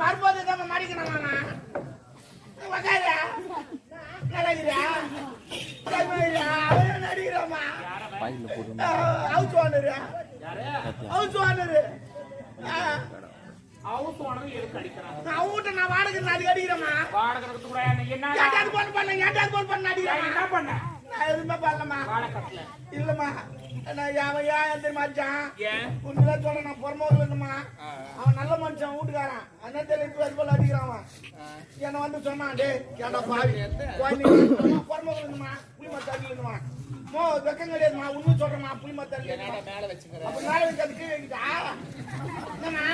வரும்போது நம்ம மடிக்கணும் மாமா. உக்காரு நல்லா இருக்கிறியா கைமாரியா அவன் நடிக்கிறாமா ஹவுஸ் ஓனரு ஹவுஸ் ஓனரு அடிக்கிறான் நான் வாடகை நான் அடிக்கிறேம்மா. வாடகை என்ன? பண்ண என்ன பண்ண எதுவுமே பண்ணலம்மா. இல்லம்மா. நான் அவன் ஏன் தெரியுமா அடிச்சான்? ஏன்? உண்மையிலே சொல்றேன் நான் புறமோகில் இருந்தம்மா ஆ, அவன் நல்ல மனுஷன் வீட்டுக்காரன். என்ன தெரியும் அது போல அடிக்கிறான் அவன். என்ன வந்து சொன்னான் டே ஏன்டா பாவி? புறமோகில் இருந்துமா புளி மத்தாடி இருந்துமா மோ வெக்கம் கிடையாதுமா உண்மை சொல்றேம்மா. புளி மத்தாடி மேல வச்சுக்கிற? அப்ப மேல வைக்கிட்டா என்னம்மா?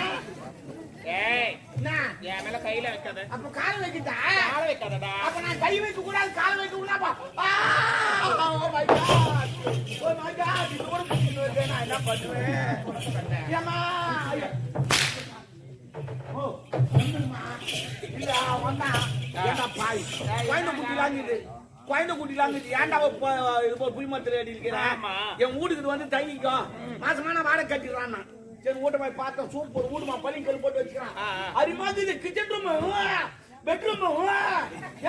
ஏய் என்ன? என் மேல கையில வைக்காத. அப்ப கால் வைக்கிட்டா? கால வைக்காதடா. அப்ப நான் கை வைக்க கூடாது கால் வைக்க கூடாது oh my god oh my god இது ஒரு புடிச்சு வருது நான் என்ன பண்ணுவேன்? ஏமா ஓ வந்துமா இல்ல வந்தா. ஏண்டா பாய்? குழந்தை குட்டிலாங்குது குழந்தை குட்டிலாங்குது ஏன்டா இது புளிமரத்துல அடி இருக்கிறேன். என் வீட்டுக்கு வந்து தங்கிக்கோ. மாசமா நான் வாடகை கட்டிடுறான் நான் சரி வீட்டை போய் பார்த்தேன் சூப்பர் வீடுமா பள்ளிக்கல் போட்டு வச்சுக்கிறான். அது மாதிரி கிச்சன் ரூம் பெட்ரூம்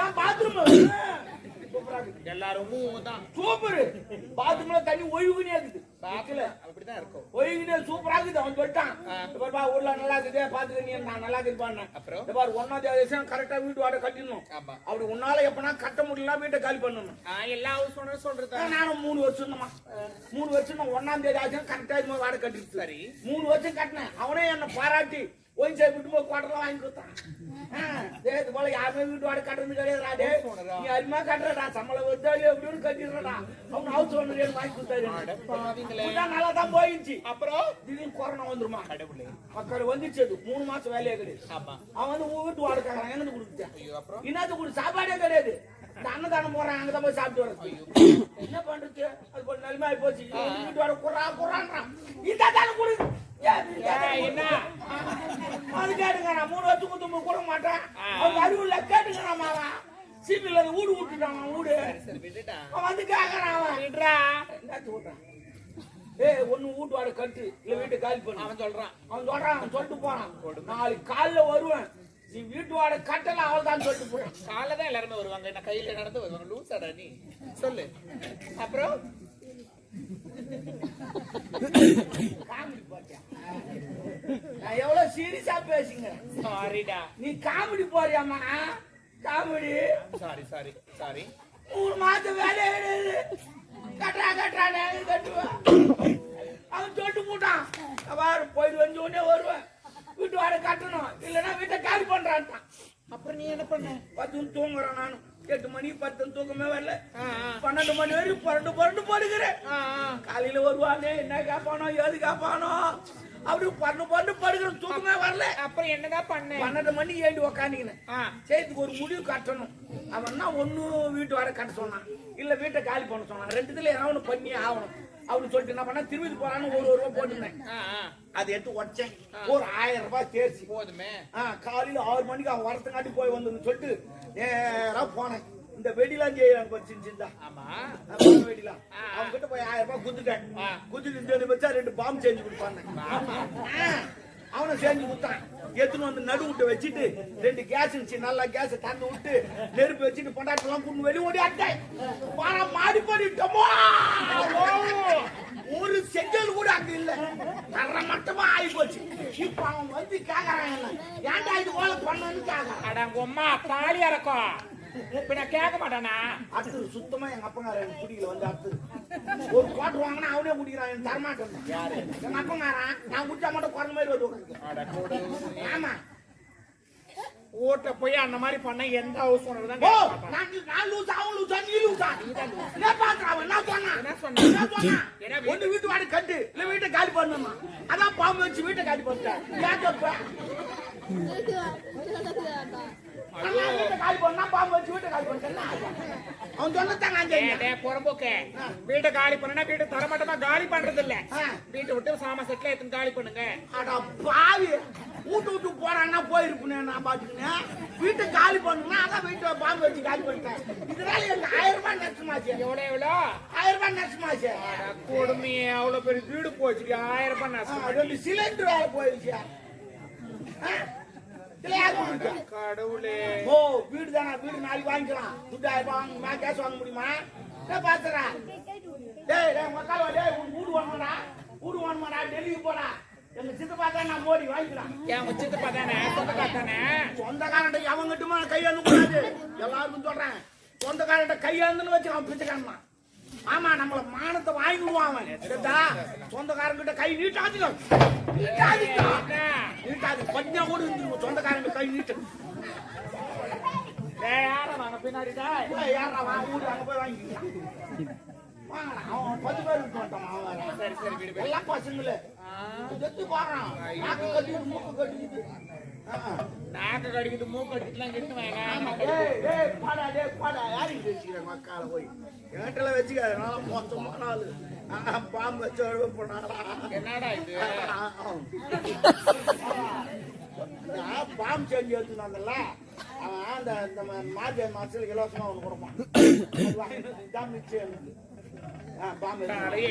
ஏன் பாத்ரூம் எல்லாரும் தான் சூப்பர். பாத்ரூம்ல தண்ணி ஒழுகுனே இருக்குது. பாக்கல அப்படிதான் இருக்கும். ஒழுகுனே சூப்பரா இருக்குது அவன் சொல்லிட்டான். இப்ப பா ஊர்ல நல்லா இருக்குது பாத்துக்க நீ நான் நல்லா பாருங்க அப்புறம்? பாரு ஒன்னாம் தேதி கரெக்டா வீட்டு வாடகை கட்டிடணும். அப்படி உன்னால எப்பனா கட்ட முடியல வீட்டை காலி பண்ணணும். எல்லா ஹவுஸ் ஓனர் சொல்றதா நானும் மூணு வருஷம் தான்மா. மூணு வருஷம் ஒன்னாம் தேதி ஆச்சு கரெக்டா இது மாதிரி வாடகை கட்டிடுச்சு. சரி. மூணு வருஷம் கட்டினேன். அவனே என்ன பாராட்டி சைடு விட்டு போய் குவாட்டர்லாம் வாங்கி கொடுத்தான். இது போல யாருமே வீட்டு வாடகை கட்டுறது கிடையாதுடா டேய். நீ அதிகமா கட்டுறடா சம்பளம் வருதா எப்படின்னு கட்டிடுறடா. அவன் ஹவுஸ் எனக்கு வாங்கி கொடுத்தாரு. நல்லா தான் போயிடுச்சு அப்புறம்? திடீர்னு கொரோனா வந்துருமா? கடவுளே. மக்கள் வந்துச்சு அது மூணு மாசம் வேலையே கிடையாது. அவன் வந்து வீட்டு வாடகை கேட்கறான் எங்க கொடுத்துட்டேன்? இன்னது கூட சாப்பாடே கிடையாது. இந்த அன்னதானம் போறான் அங்கதான் போய் சாப்பிட்டு வரது என்ன பண்றது? அது போல நிலைமை ஆகி போச்சு வீட்டு வர குறா குறான்றான். இந்த தானே கொடு. மூணு வருஷம் தும்பு கூட மாட்டேன். அறிவுல கேட்டுங்க மாமா சீப்பில் அது வீடு விட்டுட்டான் அவன் வீடு. அவன் வந்து கேட்கறான் அவன். ஏய் ஒண்ணு வீட்டு வாடகை கட்டு. இல்ல வீட்டை காலி பண்ணு. அவன் சொல்றான். அவன் சொல்றான் அவன் சொல்லிட்டு போறான். நாளைக்கு காலைல வருவேன். நீ வீட்டு வாடகை கட்டல அவள் தான் சொல்லிட்டு போறான். காலைல தான் எல்லாருமே வருவாங்க. என்ன கையில நடந்து வருவாங்க. லூசாடா நீ. சொல்லு. அப்புறம்? நான் எவ்வளவு சீரியஸா பேசுங்க. சாரிடா நீ காமெடி போறியாமா காமெடி. சாரி சாரி சாரி மூணு மாசம் வேலையே கிடையாது கட்டுறா கட்டுறா நான் கட்டுவேன். அவன் சொல்லிட்டு போட்டான். பாரு போயிட்டு வந்து உடனே வருவேன். வீட்டு வாடகை கட்டணும். இல்லைன்னா வீட்டை காலி பண்றான்ட்டான். அப்புறம் நீ என்ன பண்ண? பத்து தூங்குறேன் நானும். எட்டு மணி பத்து தூக்கமே வரல. பன்னெண்டு மணி வரைக்கும் புரண்டு புரண்டு படுக்கிறேன். காலையில வருவானே என்ன கேட்பானோ ஏது கேட்பானோ அப்படி பன்னு பன்னு படுக்கிறேன் தூக்கமே வரல. அப்புறம் என்னதான் பண்ண? பன்னெண்டு மணி ஏழு உக்காந்துக்கினேன்? சேர்த்துக்கு ஒரு முடிவு கட்டணும். அவன் தான் ஒண்ணு வீட்டு வர கட்ட சொன்னான். இல்ல வீட்டை காலி பண்ண சொன்னான். ரெண்டுத்துல ஏதாவது ஒண்ணு பண்ணி ஆகணும். அப்படின்னு சொல்லிட்டு என்ன பண்ணா திரும்பி போறான்னு ஒரு ஒரு ரூபா போட்டுருந்தேன். அதை எடுத்து உடச்சேன். ஒரு ஆயிரம் ரூபாய் தேர்ச்சி. போதுமே. காலையில ஆறு மணிக்கு அவன் வரத்துக்காட்டி போய் வந்துன்னு சொல்லிட்டு நேரா போனேன். இந்த வெடிலாம் செய்யறாங்க சின்ன ஆமா. அப்புறம் வெடிலாம். அவங்க கிட்ட போய் ஆயிரம் ரூபாய் குத்துட்டேன். குத்துட்டு இந்த வச்சா ரெண்டு பாம்பு செஞ்சு கொடுப்பாங்க அவனை செஞ்சு விட்டான் எடுத்துன்னு வந்து நடு விட்டு வச்சுட்டு ரெண்டு கேஸ் இருந்துச்சு நல்லா கேஸ் தந்து விட்டு நெருப்பு வச்சுட்டு பொண்டாட்டெல்லாம் கொண்டு வெளி ஓடி அட்டேன் பாரா மாடி பண்ணிட்டோமோ ஒரு செங்கல் கூட அங்க இல்ல. தர மட்டமா ஆகி போச்சு. இப்ப அவன் வந்து கேக்குறான் என்ன? ஏன்டா இது போல பண்ணு கேக்குறான்? அடங்கம்மா தாலி இறக்கும் இப்ப நான் கேட்க மாட்டானா? அடுத்தது சுத்தமா எங்க அப்பங்கார எனக்கு குடிக்கல வந்து அடுத்தது ஒரு குவாட்டர் வாங்கினா அவனே குடிக்கிறான் எனக்கு தரமாட்டேன் யாரு? எங்க அப்பங்காரன் நான் குடிச்சா மட்டும் குறைஞ்ச மாதிரி வந்து ஆமா. ஓட்ட போய் அந்த மாதிரி பண்ண எந்த ஹவுஸ் ஓனர் தான். நான் லூசா அவன் லூசா நீ லூசா என்ன பாக்குற அவன்? என்ன சொன்னான் என்ன சொன்னான்? ஒண்ணு வீட்டு வாடகை கட்டு இல்ல வீட்டை காலி பண்ணணுமா? அதான் பாம்பு வச்சு வீட்டை காலி பண்ணிட்டேன். காலி பண்ணா பாம்பு வச்சு வீட்டை காலி பண்ணிட்டேன்னா அவன் அஞ்சு டே, புறம்போக்கே. வீட்டை காலி பண்ணுனா வீட்டை தரமாட்டமா காலி பண்றது இல்ல. வீட்டை விட்டு சாம செட்ல எடுத்து காலி பண்ணுங்க. அட பாவி. வீட்டு விட்டு போறான்னா போயிருப்பேன் நான் பாத்துக்கினேன். வீட்டை காலி பண்ணுனா அதான் வீட்டை பாம்பு வச்சு காலி பண்ணிட்டேன். இதனால எனக்கு ஆயிரம் ரூபாய் நஷ்டமாச்சு. எவ்வளவு எவ்வளோ? ஆயிரம் ரூபாய் நஷ்டமாச்சு. கொடுமையே அவ்வளவு பெரிய வீடு போச்சு ஆயிரம் ரூபாய் நஷ்டம். சிலிண்டர் வேலை போயிடுச்சு. கடவுளே. ஓ வீடு தானே வீடு நாளைக்கு வாங்கிக்கலாம். துட்டு ஆயிரம் ரூபாய் வாங்க நான் கேஸ் வாங்க முடியுமா? நான் பாத்துறா. டேய் டேய் மக்கள் டேய் உன் வீடு வாங்கடா வீடு வாங்கடா டெல்லிக்கு போடா. எங்க சித்தப்பா தான் நான் மோடி வாங்கிக்கலாம். என் சித்தப்பா தானே? சொந்தக்கா தானே? சொந்தக்காரன்ட்ட அவங்கிட்டமா கையாந்து கூடாது. எல்லாருக்கும் சொல்றேன். சொந்தக்காரன்ட்ட கையாந்துன்னு வச்சு அவன் பிச்சைக்காரன் ஆமா நம்மள மானத்தை வாங்கிடுவான் அவன். சரிதா? சொந்தக்காரங்கிட்ட கை நீட்டாதுங்க. நீட்டாதுங்க. நீட்டாது பஞ்சம் கூட இருந்துருக்கும் சொந்தக்காரங்க கை நீட்டு. டேய், யாரா வாங்க ஊரு அங்க போய் வாங்கிக்கலாம் அவன் பத்து பேர் விட்டு அவன். சரி சரி. எல்லாம் பசங்களே. செத்து போறான். மூக்கு. நாக்கு கடிக்குது மூக்கு கடிக்குதுலாம் கிட்டு ஆமா, வாங்க டேய், டேய், போடா, டேய், போடா. யாருக்கு பேசிக்கிற மக்கால போய்? என்கிட்டல வச்சுக்காத, நான் மோசமான ஆளு. பாம்பு வச்சு போனாடா. என்னடா இது பாம்பு செஞ்சு வச்சுருந்தாங்கல்ல அவன் அந்த இந்த மா- மார்கழி மாசத்துல இலவசமா ஒண்ணு கொடுப்பான் பாம்பு. நிறைய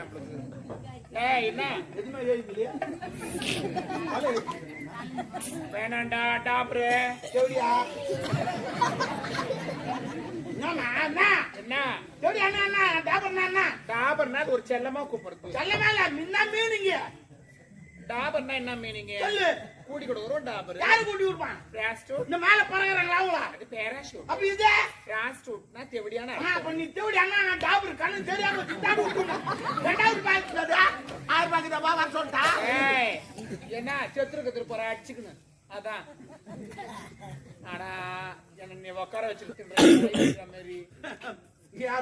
நம்மளுக்கு ஏய் என்ன எதுவுமே எழுதிலையா? வேணாண்டா டாப்ரு எப்படியா? என்ன? டாபர்னா ஒரு செல்லமா கூப்பிடுறது சொல்லவே இல்ல, முன்ன மீனுங்க. டாபர்னா என்ன மீனிங்க சொல்லு. கூடி கொடுக்குறோம் டாபர் யாரு கூட்டி விடுப்பான்? ராஸ்டூட் இந்த மேல பறக்குறாங்களா அவங்களா? அது பேராஷூட் அப்ப இது? ராஸ்டூட்னா தெவடியான ஆ, அப்ப நீ தேவடி அண்ணா, நான் டாபர் கண்ணு தெரியாம திட்டாம விட்டுட்டேன். ரெண்டாவது அது, ஆறு பாக்கெட் வா, வர சொல்லிட்டா? ஏய் என்ன செத்துரு கத்துரு போற அடிச்சுக்கணும் அதான் ஆனா என்ன நீ உட்கார வச்சுக்கிட்டு மாதிரி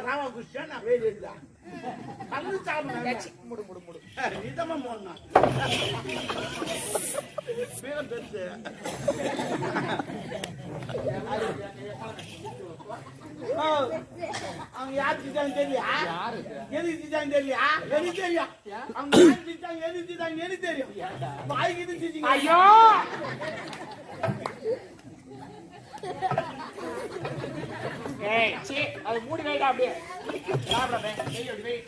ராமகிருஷ்ணன், நான் வேலு. முடு முடு முடு நீதாம்மா மோன்னா. பெருசு. அவங்க யார் திட்டாங்க தெரியா யாரு திட்டாங்க தெரியா எனக்கு தெரியும் அவங்க யார் திட்டாங்க எதுக்கு திட்டாங்க எனக்கு தெரியும் வாய்க்கு திட்டிங்க ஐயோ ஏய் சீ அது மூடி வைடா அப்படியே. சாப்பிடாத வெய்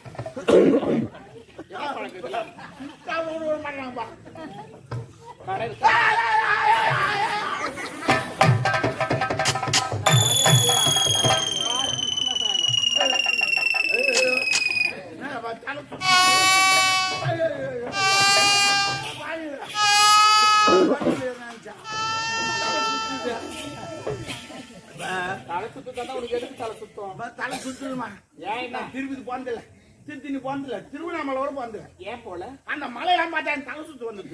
என்ன பழக்கம் இதெல்லாம் சாப்பிட கடை தலை சுத்தம் உனக்கு எதுக்கு தலை சுத்தம்? தலை ஏன் திருப்பதி போனதில்ல. திருத்தணி போனதில்ல. திருவண்ணாமலை போனதில்ல. ஏன் போல? அந்த மலையெல்லாம் பார்த்தா தலை சுத்து வந்தது.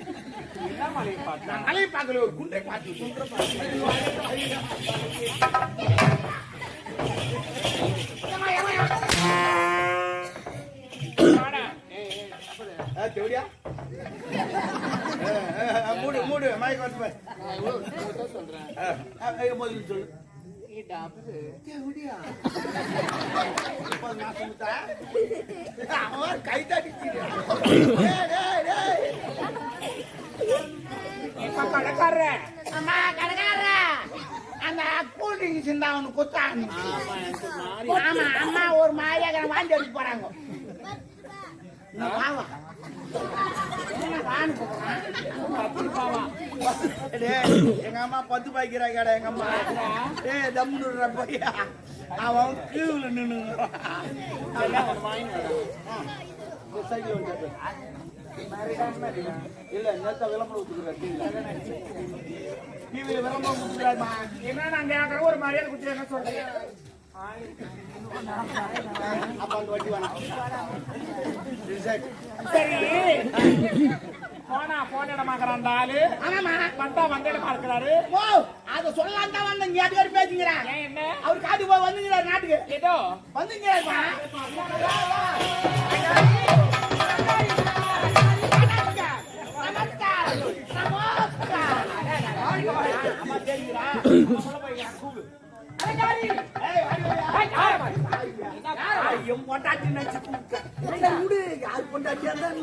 என்ன மலையை பார்த்தா? நான் மலையை பார்க்கல ஒரு குண்டை பார்த்து குண்டை அப்படி. தேவடியா? மூடு மூடு. மயக்க வந்து பாரு. நான் இவ்வளவு இவ்வளவுதான் சொல்றேன். முதல்ல சொல்லு. நீ அம்மா அந்த கூல் சிந்தா அவனு குத்தான் ஆமா, அம்மா ஒரு மாதிரியாக வாந்தி போறாங்க இந்த பாவா. என்ன வான்னு போறான்? பத்து பாவா. டேய், எங்க அம்மா பத்து பாய்க்கிறா கடை எங்க அம்மா ஏ தம்முடுற பையா அவன் கியூல நின்னு வாங்கி இல்ல நேத்த விளம்பரம் விளம்பரம் என்ன ஒரு மரியாதை கொடுத்து என்ன சொல்றீங்க? அப்ப அந்த வட்டி வேணாம் சரி. போனா போன இடமாக்குறான் ஆளு ஆமாமா வந்தா வந்த இடமா இருக்கிறாரு ஓ அத சொல்லலாம் தான் வந்த நீ அதுக்கு பேசுங்கிறான் என்ன அவர் காட்டு போய் வந்துங்கிறார் நாட்டுக்கு ஏதோ வந்துங்கிறாருமா நமஸ்கார் நமஸ்கார் என் பொண்டாட்டி நினைச்சு கூப்பிட்டு யார் பொண்டாட்டியா தான்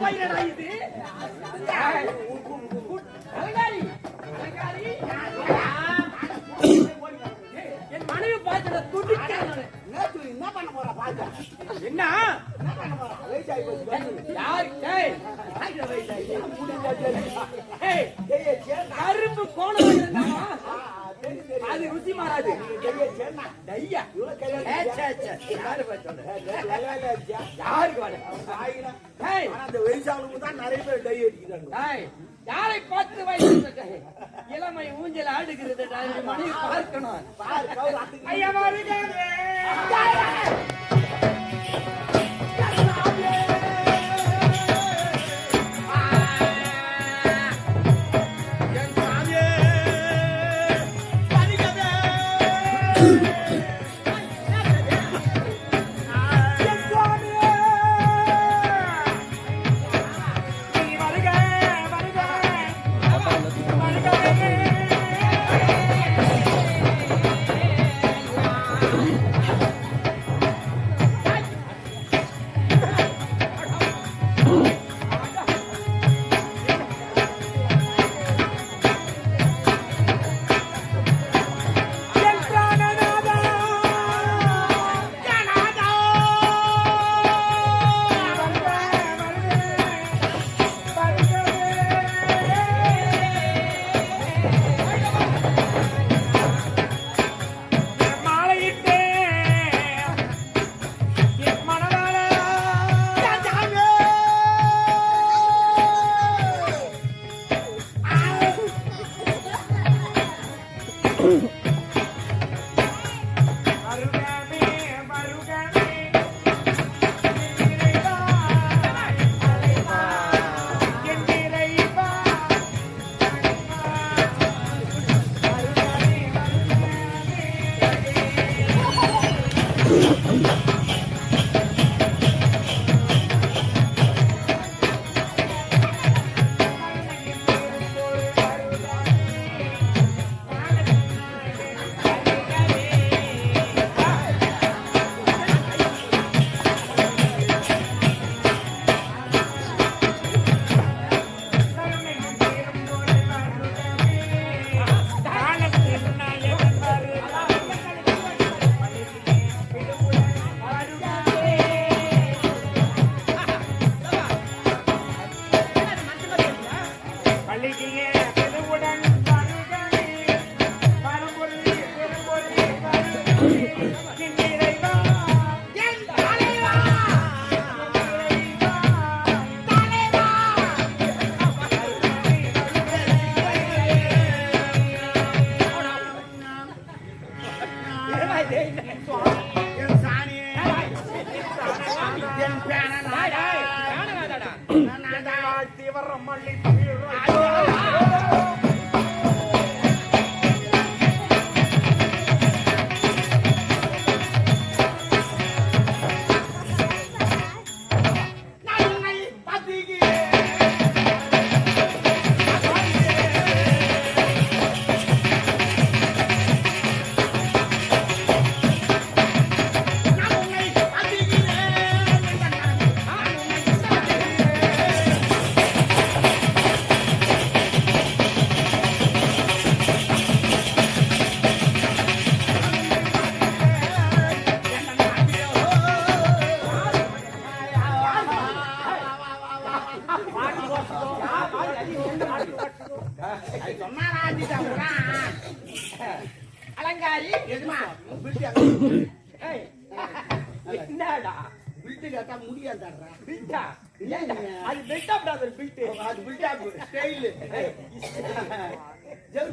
போயிடா என் மனைவி பார்த்து துடிக்க என்ன பண்ண போற பாக்க என்ன கரும்பு கோணம் அது ருசி மாறாது. யாருக்கு வயசாளுக்கு தான் நிறைய பேர் டை அடிக்கிறாங்க யாரை பார்த்து வைத்திருக்க இளமை ஊஞ்சல் ஆடுகிறது மனைவி பார்க்கணும். ஐயா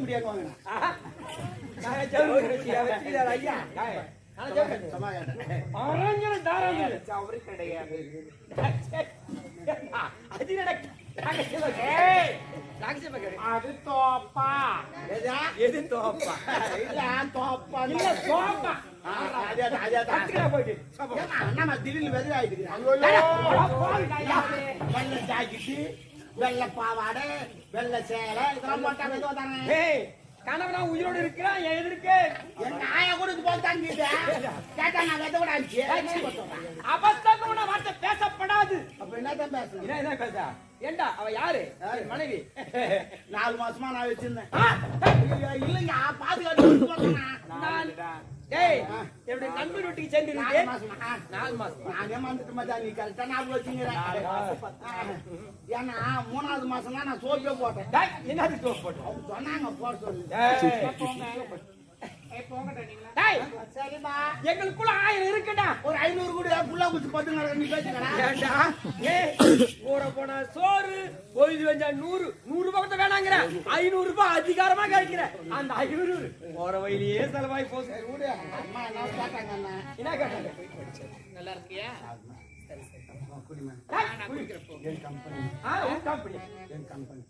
முடியாது வாங்கினேன் அரஞ்சன தாராஞ்சன அவரு கிடையாது அது நடக்க அது தோப்பா எது திடீர்னு வெதிராயிட்டு வெள்ளை பாவாடை வெள்ளை சேலை இதெல்லாம் போட்டா மெதுவா தானே ஏய் கணவனா உயிரோடு இருக்கிறான் என் எதிர்க்கு? என் நாயை கூட இது போல் தாங்கிட்டு? கேட்டா நான் வெத கூட ஆச்சு அபத்தமான வார்த்தை பேசப்படாது. அப்ப என்னதான் பேசணும் என்ன என்ன பேச ஏண்டா அவ யாரு? மனைவி. நாலு மாசமா நான் வச்சிருந்தேன். இல்லைங்க பாதுகாத்து நான் டேய் என்னுடைய நண்பர் வீட்டுக்கு சென்று நாலு மாசமா? நானே மறந்துட்டு மச்சான் நீ கரெக்டா ஞாபகம் வச்சுங்கிற ஏன்னா மூணாவது மாசம் தான் நான் சோப்பே போட்டேன். என்னது டோப் போட்டு அவங்க சொன்னாங்க போட சொல்லி. எங்களுக்குள்ள ஆயிரம் இருக்குடா. ஒரு ஐநூறு கூட. புள்ளா குச்சி பத்துங்க நீ பேசுங்கடா. ஏண்டா? ஏய் கூட போன சோறு பொழுது வந்தா நூறு நூறு பக்கத்தை வேணாங்கிற ஐநூறு ரூபாய் அதிகாரமா கிடைக்கிற அந்த ஐநூறு போற வழியிலேயே செலவாய் போகுது. விடு. அம்மா என்ன கேட்டாங்க அண்ணா? என்ன கேட்டாங்க? நல்லா இருக்கியா? குடிமா டேய், நான் குடிக்கிறப்போ என் கம்பெனி ஆ உன் கம்பெனி என் கம்பெனி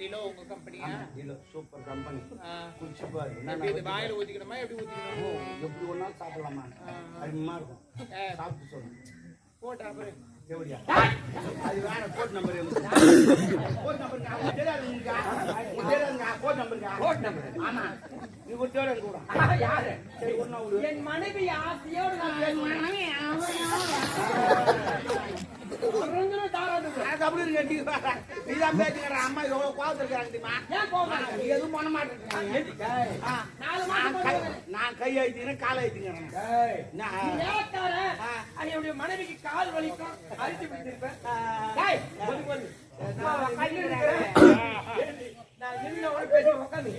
டிலோ உங்க கம்பெனியா இல்ல சூப்பர் கம்பெனி ஆ. குடிச்சு பாரு. இது வாயில ஊத்திக்கணுமா? எப்படி ஊத்திக்கணும்? எப்படி ஒன்னாலும் சாப்பிடலாமா? அருமையா இருக்கும். சாப்பிட்டு சொல்லு. போட்டா அப்புறம் எப்படியா? அது வேற code number code number code நம்பருக்கா code number ஆமா. நீ கூட. ஆ, யாரு? சரி ஒண்ணா விடு. என் மனைவி ஆசையோடு நான் பேசுவேன். தாராளம் எனக்கு நீதான் அம்மா எவ்வளவு கோவத்துல இருக்காங்க தெரியுமா நீ எதுவும் பண்ண மாட்டேங்கிறீங்க நாலு நான் கை- நான் அழுத்திக்கிறேன் காலை அழுத்திக்கிறேன் நான் மனைவிக்கு கால் வலிக்கும் அரிசி பிடிச்சிருப்பேன் உட்காந்து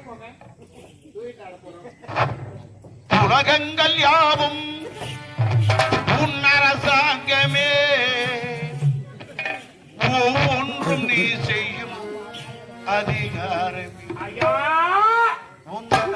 போங்க உலகங்கள் யாவும் உன் அரசாங்கமே. ஒவ்வொன்றும் நீ செய்யும் அதிகாரமே. உங்கள்